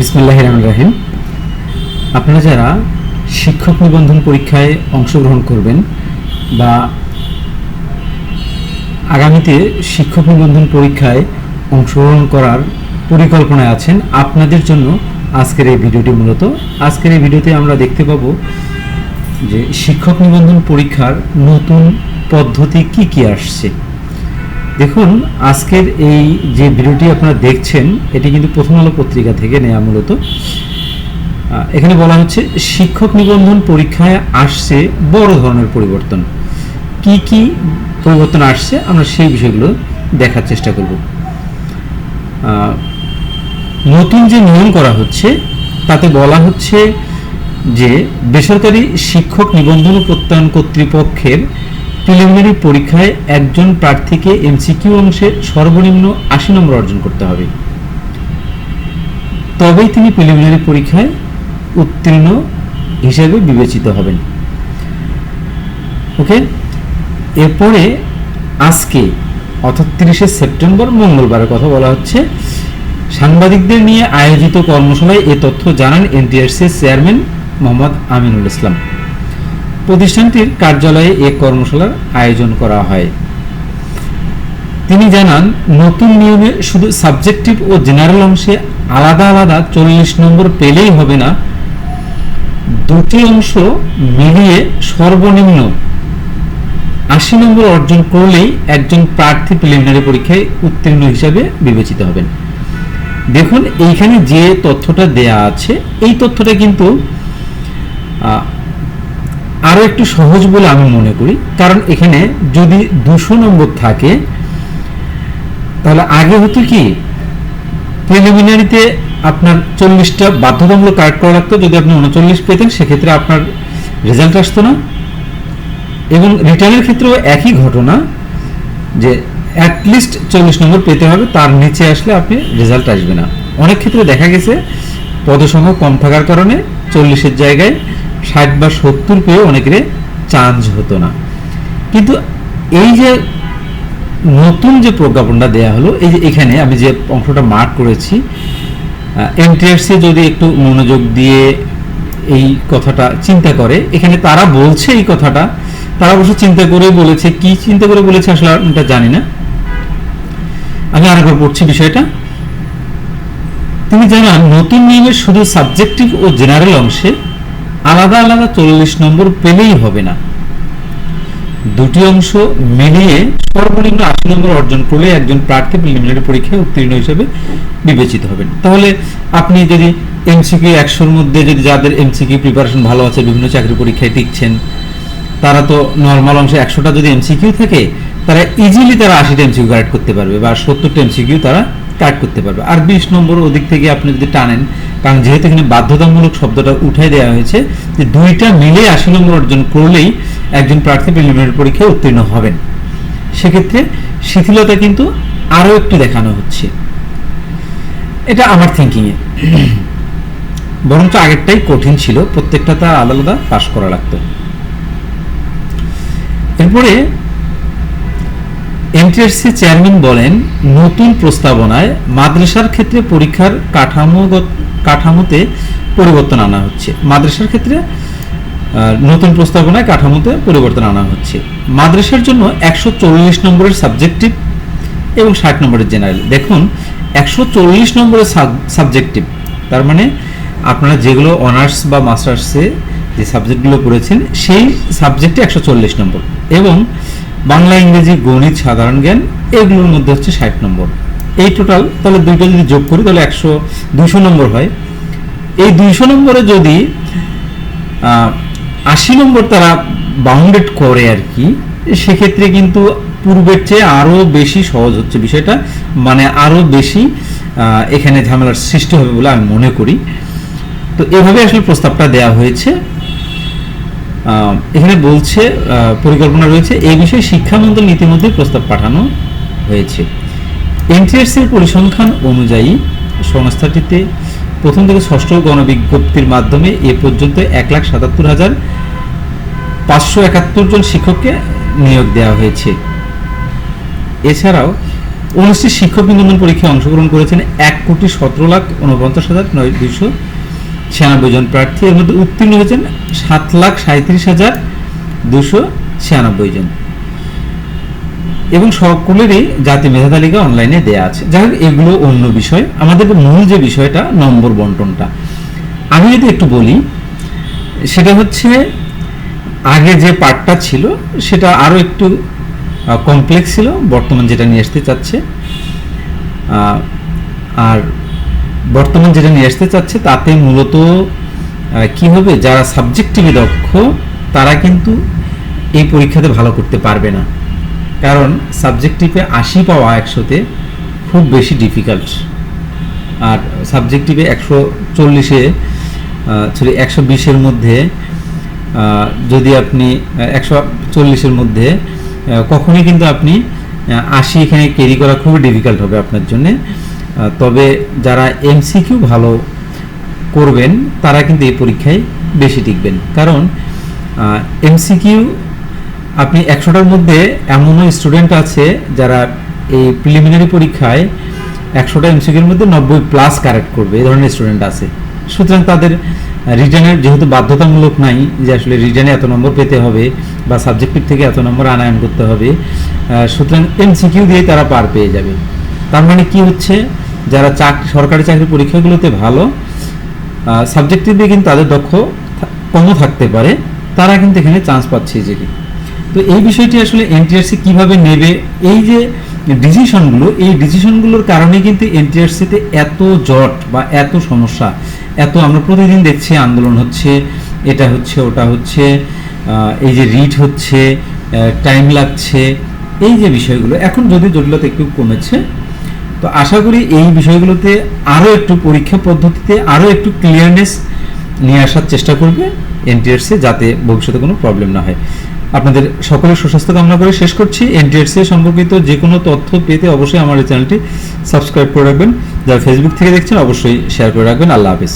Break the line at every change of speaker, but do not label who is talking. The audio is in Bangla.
বিসমুল্লাহ রহমান রাহিম আপনারা যারা শিক্ষক নিবন্ধন পরীক্ষায় অংশগ্রহণ করবেন বা আগামীতে শিক্ষক নিবন্ধন পরীক্ষায় অংশগ্রহণ করার পরিকল্পনায় আছেন, আপনাদের জন্য আজকের এই ভিডিওটি মূলত। আজকের এই ভিডিওতে আমরা দেখতে পাব যে শিক্ষক নিবন্ধন পরীক্ষার নতুন পদ্ধতি কি কি আসছে। দেখুন, আজকের এই যে ভিডিওটি আপনারা দেখছেন, এটি কিন্তু প্রথম আলো পত্রিকা থেকে নেওয়া মূলত। এখানে বলা হচ্ছে, শিক্ষক নিবন্ধন পরীক্ষায় আসছে বড় ধরনের পরিবর্তন। কি কি পরিবর্তন আসছে, আমরা সেই বিষয়গুলো দেখার চেষ্টা করব। নতুন যে নিয়ম করা হচ্ছে, তাতে বলা হচ্ছে যে, বেসরকারি শিক্ষক নিবন্ধন প্রত্যয়ন কর্তৃপক্ষের প্রিলিমিনারি পরীক্ষায় একজন প্রার্থীকে এমসিকিউ অংশে সর্বনিম্ন আশি নম্বর অর্জন করতে হবে। তবেই তিনি প্রিলিমিনারি পরীক্ষায় উত্তীর্ণ হিসেবে বিবেচিত হবেন। ওকে? এরপরে আজকে, অর্থাৎ তিরিশে সেপ্টেম্বর, মঙ্গলবারের কথা বলা হচ্ছে, সাংবাদিকদের নিয়ে আয়োজিত কর্মশালায় এ তথ্য জানান এনটিআরসি চেয়ারম্যান মোহাম্মদ আমিনুল ইসলাম। প্রতিষ্ঠানটির কার্যালয়ে এ কর্মশালার আয়োজন করা হয়। তিনি জানান, নতুন নিয়মে শুধু সাবজেক্টিভ ও জেনারেল অংশে আলাদা আলাদা চল্লিশ নম্বর পেলেই হবে না, দুটি অংশ মিলিয়ে সর্বনিম্ন আশি নম্বর অর্জন করলেই একজন প্রার্থী প্রিলিমিনারি পরীক্ষায় উত্তীর্ণ হিসাবে বিবেচিত হবেন। দেখুন, এইখানে যে তথ্যটা দেয়া আছে, এই তথ্যটা কিন্তু আরও একটু সহজ বলে আমি মনে করি, কারণ এখানে যদি দুশো নম্বর থাকে, তাহলে আগে হতো কি প্রিলিমিনারিতে আপনার চল্লিশটা বাধ্যতামূলক কারেক্ট করা লাগতো, যদি আপনি উনচল্লিশ পেতেন, সেক্ষেত্রে আপনার রেজাল্ট আসতো না। এবং রিটার্নের ক্ষেত্রেও একই ঘটনা, যে অ্যাটলিস্ট চল্লিশ নম্বর পেতে হবে, তার নিচে আসলে আপনি রেজাল্ট আসবে না। অনেক ক্ষেত্রে দেখা গেছে, পদসংখ্যা কম থাকার কারণে চল্লিশের জায়গায় ষাট বা সত্তর পেয়েও অনেকের চান্স হতো না। কিন্তু এই যে নতুন যে প্রজ্ঞাপনটা দেয়া হলো, এই যে এখানে আমি যে অংশটা মার্ক করেছি এনটিআরসি যদি একটু মনোযোগ দিয়ে এই কথাটা চিন্তা করে, এখানে তারা বলছে এই কথাটা, তারা অবশ্য চিন্তা করে বলেছে। কি চিন্তা করে বলেছে আসলে এটা জানি না। আমি আরেকবার পড়ছি বিষয়টা। তিনি জানান, নতুন নিয়মের শুধু সাবজেক্টিভ ও জেনারেল অংশে আলাদা আলাদা চল্লিশ নম্বর পেলেই হবে না। দুটি অংশ মিলিয়ে সর্বনিম্ন আশি নম্বর অর্জন করলে একজন প্রার্থী প্রিলিমিনারি পরীক্ষায় উত্তীর্ণ হিসেবে বিবেচিত হবেন। তাহলে আপনি যদি এমসিকিউ একশোর মধ্যে যদি যাদের এমসিকিউ প্রিপারেশন ভালো আছে, বিভিন্ন চাকরি পরীক্ষায় টিকছেন, তারা তো নর্মাল অংশে একশোটা যদি এমসিকিউ থাকে, তারা ইজিলি তারা আশিটা এমসিকিউ কারেক্ট করতে পারবে বা সত্তরটা এমসিকিউ তারা কারেক্ট করতে পারবে। আর বিশ নম্বর ওদিক থেকে আপনি যদি টানেন, কারণ যেহেতু এখানে বাধ্যতামূলক শব্দটা উঠাই দেওয়া হয়েছে, যে দুইটা মিলে আশি নম্বর অর্জন করলেই একজন প্রার্থী প্রিলিমিনারি পরীক্ষায় উত্তীর্ণ হবেন। সেক্ষেত্রে শিথিলতা কিন্তু আরও একটু দেখানো হচ্ছে। এটা আমার থিঙ্কিংয়ে বরঞ্চ আগেরটাই কঠিন ছিল, প্রত্যেকটা আলাদা আলাদা পাশ করা লাগতো। এরপরে এমটিআরসি চেয়ারম্যান বলেন, নতুন প্রস্তাবনায় মাদ্রাসার ক্ষেত্রে পরীক্ষার কাঠামোগত, কাঠামোতে পরিবর্তন আনা হচ্ছে। মাদ্রাসার ক্ষেত্রে নতুন প্রস্তাবনায় কাঠামোতে পরিবর্তন আনা হচ্ছে। মাদ্রাসার জন্য একশো চল্লিশ নম্বরের সাবজেক্টিভ এবং ষাট নম্বরের জেনারেল। দেখুন, একশো চল্লিশ নম্বরের সাবজেক্টিভ, তার মানে আপনারা যেগুলো অনার্স বা মাস্টার্সে যে সাবজেক্টগুলো পড়েছেন, সেই সাবজেক্টে একশো চল্লিশ নম্বর। এবং বাংলা, ইংরেজি, গণিত, সাধারণ জ্ঞান, এগুলোর মধ্যে হচ্ছে ষাট নম্বর। এই টোটাল তাহলে দুইটা যদি যোগ করি, তাহলে একশো দুশো নম্বর হয়। এই দুইশো নম্বরে যদি আশি নম্বর তারা বাউন্ডেড করে আর কি, সেক্ষেত্রে কিন্তু পূর্বের চেয়ে আরও বেশি সহজ হচ্ছে বিষয়টা। মানে আরও বেশি এখানে ঝামেলার সৃষ্টি হবে বলে আমি মনে করি। তো এভাবে আসলে প্রস্তাবটা দেওয়া হয়েছে। এখানে বলছে পরিকল্পনা রয়েছে এই বিষয়ে শিক্ষা মন্ত্রণ ইতিমধ্যে প্রস্তাব পাঠানো হয়েছে। এনটিআরসির পরিসংখ্যান অনুযায়ী, সংস্থাটিতে প্রথম থেকে ষষ্ঠ গণবিজ্ঞপ্তির মাধ্যমে এ পর্যন্ত এক লাখ সাতাত্তর হাজার পাঁচশো একাত্তর জন শিক্ষককে নিয়োগ দেওয়া হয়েছে। এছাড়াও অনুষ্ঠিত শিক্ষক নিবন্ধন পরীক্ষায় অংশগ্রহণ করেছেন এক কোটি সতেরো লাখ উনপঞ্চাশ হাজার নয় দুইশো ছিয়ানব্বই জন প্রার্থী এর মধ্যে উত্তীর্ণ হয়েছেন সাত লাখ সাঁত্রিশ হাজার দুশো ছিয়ানব্বই জন। এবং সকলেরই জাতি মেধা তালিকা অনলাইনে দেয়া আছে। যাই হোক, এগুলো অন্য বিষয়। আমাদের মূল যে বিষয়টা, নম্বর বন্টনটা। আমি যদি একটু বলি, সেটা হচ্ছে, আগে যে পার্টটা ছিল, সেটা আরও একটু কমপ্লেক্স ছিল। বর্তমান যেটা নিয়ে আসতে চাচ্ছে আর বর্তমান যেটা নিয়ে আসতে চাচ্ছে, তাতে মূলত কি হবে? যারা সাবজেক্টিভে দক্ষ, তারা কিন্তু এই পরীক্ষাতে ভালো করতে পারবে না। কারণ সাবজেক্টিভে আশি পাওয়া একশোতে খুব বেশি ডিফিকাল্ট আর সাবজেক্টিভে একশো চল্লিশে সরি একশো বিশের মধ্যে যদি আপনি একশো চল্লিশের মধ্যে কখনই কিন্তু আপনি আশি এখানে ক্যারি করা খুবই ডিফিকাল্ট হবে আপনার জন্য। তবে যারা এমসিকিউ ভালো করবেন, তারা কিন্তু এই পরীক্ষায় বেশি টিকবেন। কারণ এমসিকিউ আপনি একশোটার মধ্যে এমনও স্টুডেন্ট আছে যারা এই প্রিলিমিনারি পরীক্ষায় একশোটা এমসিকিউর মধ্যে নব্বই প্লাস কারেক্ট করবে, এই ধরনের স্টুডেন্ট আছে। সুতরাং তাদের রিটার্নের যেহেতু বাধ্যতামূলক নাই যে আসলে রিটার্নে এত নম্বর পেতে হবে বা সাবজেক্টিভ থেকে এত নম্বর আনায়ন করতে হবে সুতরাং এমসিকিউ দিয়ে তারা পার পেয়ে যাবে। তার মানে কি হচ্ছে? যারা চাকরি সরকারি চাকরি পরীক্ষাগুলোতে ভালো সাবজেক্টিভে কিন্তু তাদের দক্ষ কমও থাকতে পারে, তারা কিন্তু এখানে চান্স পাচ্ছে ইজিলি তো এই বিষয়টি আসলে এনটিআরসি কীভাবে নেবে, এই যে ডিসিশনগুলো এই ডিসিশনগুলোর কারণে কিন্তু এনটিআরসিতে এত জট বা এত সমস্যা, এত আমরা প্রতিদিন দেখছি আন্দোলন হচ্ছে, এটা হচ্ছে, ওটা হচ্ছে এই যে রিট হচ্ছে টাইম লাগছে, এই যে বিষয়গুলো, এখন যদি জটিলতা একটু কমেছে তো আশা করি এই বিষয়গুলোতে আরও একটু পরীক্ষা পদ্ধতিতে আরও একটু ক্লিয়ারনেস নিয়ে আসার চেষ্টা করবে এনটিআরসি যাতে ভবিষ্যতে কোনো প্রবলেম না হয়। আপনাদের সকলের সুস্বাস্থ্য কামনা করে শেষ করছি। এনটিআরসি সম্পর্কিত যে কোনো তথ্য পেতে অবশ্যই আমার এই চ্যানেলটি সাবস্ক্রাইব করে রাখবেন। যারা ফেসবুক থেকে দেখছেন, অবশ্যই শেয়ার করে রাখবেন। আল্লাহ হাফিজ।